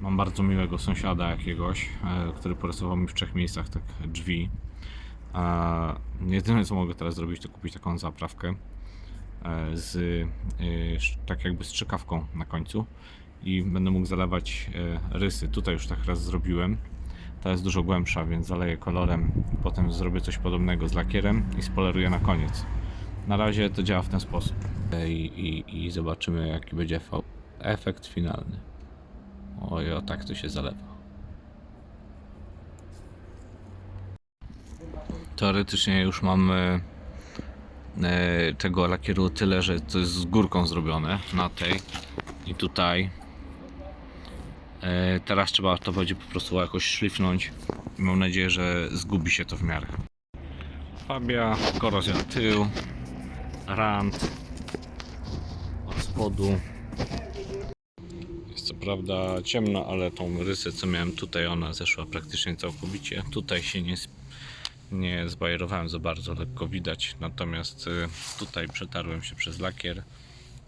Mam bardzo miłego sąsiada jakiegoś, e, który porysował mi w trzech miejscach tak drzwi. A jedyne co mogę teraz zrobić to kupić taką zaprawkę e, z e, tak jakby strzykawką na końcu i będę mógł zalewać e, rysy. Tutaj już tak raz zrobiłem. Ta jest dużo głębsza, więc zaleję kolorem. Potem zrobię coś podobnego z lakierem i spoleruję na koniec. Na razie to działa w ten sposób. E, I, i, i zobaczymy jaki będzie efekt finalny. Oj, o tak to się zalewa. Teoretycznie już mamy e, tego lakieru tyle, że to jest z górką zrobione na tej i tutaj. E, teraz trzeba to będzie po prostu jakoś szlifnąć mam nadzieję, że zgubi się to w miarę. Fabia, korozja tył, rand od spodu. Prawda ciemno, ale tą rysę co miałem tutaj, ona zeszła praktycznie całkowicie. Tutaj się nie, nie zbajerowałem za bardzo, lekko widać. Natomiast y, tutaj przetarłem się przez lakier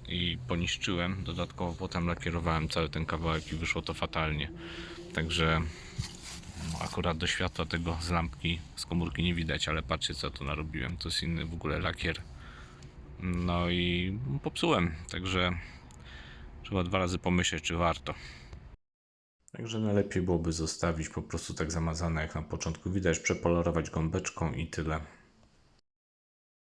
i poniszczyłem. Dodatkowo potem lakierowałem cały ten kawałek i wyszło to fatalnie. Także no, akurat do światła tego z lampki, z komórki nie widać, ale patrzcie co tu narobiłem. To jest inny w ogóle lakier. No i popsułem, także Trzeba dwa razy pomyśleć, czy warto. Także najlepiej byłoby zostawić po prostu tak zamazane jak na początku. Widać, przepolerować gąbeczką i tyle.